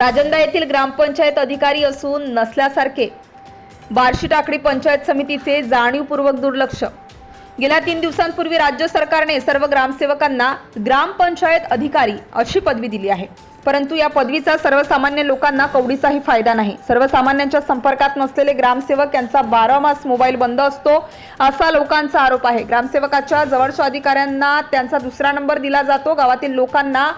राजंदा येथील ग्रामपंचायत अधिकारी असून नसल्यासारखे. बार्शी टाकडी पंचायत समितीचे जाणीवपूर्वक दुर्लक्ष. गेल्या तीन दिवसांपूर्वी राज्य सरकारने सर्व ग्रामसेवकांना ग्रामपंचायत अधिकारी अशी पदवी दिली आहे. परंतु या पदवीचा सर्वसामान्य लोकांना कवडीचाही फायदा नाही. सर्वसामान्यांच्या संपर्कात नसलेले ग्रामसेवक यांचा बारा मास मोबाईल बंद असतो असा लोकांचा आरोप आहे. ग्रामसेवकाच्या जवळच्या अधिकाऱ्यांना त्यांचा दुसरा नंबर दिला जातो. गावातील लोकांना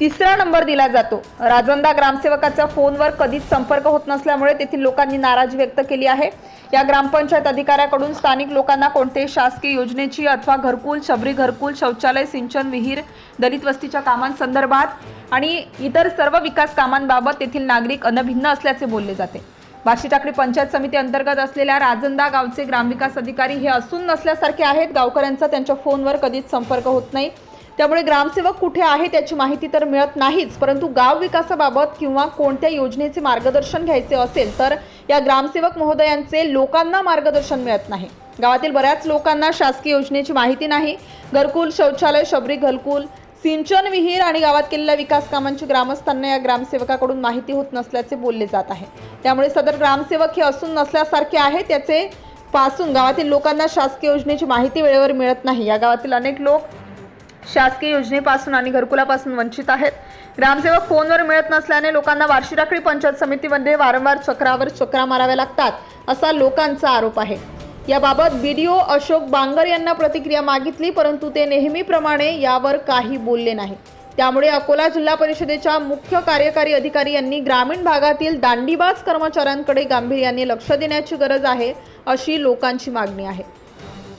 तिसरा नंबर दिला जातो. राजंदा ग्रामसेवकाचा फोनवर कधीच संपर्क होत नसल्यामुळे तेथील लोकांनी नाराजी व्यक्त केली आहे. या ग्रामपंचायत अधिकाऱ्याकडून स्थानिक लोकांना कोणत्याही शासकीय योजनेची अथवा घरकुल शबरी घरकुल शौचालय सिंचन विहीर दलित वस्तीच्या कामांसंदर्भात आणि इतर सर्व विकास कामांबाबत तेथील नागरिक अनभिन्न असल्याचे बोलले जाते. बार्शी टाकळी पंचायत समिती अंतर्गत असलेल्या राजंदा गावचे ग्रामविकास अधिकारी हे असून नसल्यासारखे आहेत. गावकऱ्यांचा त्यांच्या फोनवर कधीच संपर्क होत नाही. त्यामुळे ग्रामसेवक कुठे आहे त्याची माहिती तर मिळत नाहीच परंतु गाव विकासाबाबत किंवा कोणत्या योजनेचे मार्गदर्शन घ्यायचे असेल तर या ग्रामसेवक महोदयांचे लोकांना मार्गदर्शन मिळत नाही. गावातील बऱ्याच लोकांना शासकीय योजनेची माहिती नाही. घरकुल शौचालय शबरी घरकुल सिंचन विहीर आणि गावात केलेल्या विकास कामांची ग्रामस्थांना या ग्रामसेवकाकडून माहिती होत नसल्याचे बोलले जात आहे. त्यामुळे सदर ग्रामसेवक हे असून नसल्यासारखे आहे त्याचे पासून गावातील लोकांना शासकीय योजनेची माहिती वेळेवर मिळत नाही. या गावातील अनेक लोक शासकीय योजनेपासून आणि घरकुलापासून वंचित आहेत. ग्रामसेवक फोनवर मिळत नसल्याने लोकांना वार्षिक राखडी पंचायत समितीमध्ये वारंवार चक्रावर चक्रा माराव्या लागतात असा लोकांचा आरोप आहे. याबाबत B D O Ashok Bangar यांना प्रतिक्रिया मागितली परंतु ते नेहमीप्रमाणे यावर काही बोलले नाही. त्यामुळे अकोला जिल्हा परिषदेच्या मुख्य कार्यकारी अधिकारी यांनी ग्रामीण भागातील दांडीबाज कर्मचाऱ्यांकडे गांभीर्याने लक्ष देण्याची गरज आहे अशी लोकांची मागणी आहे.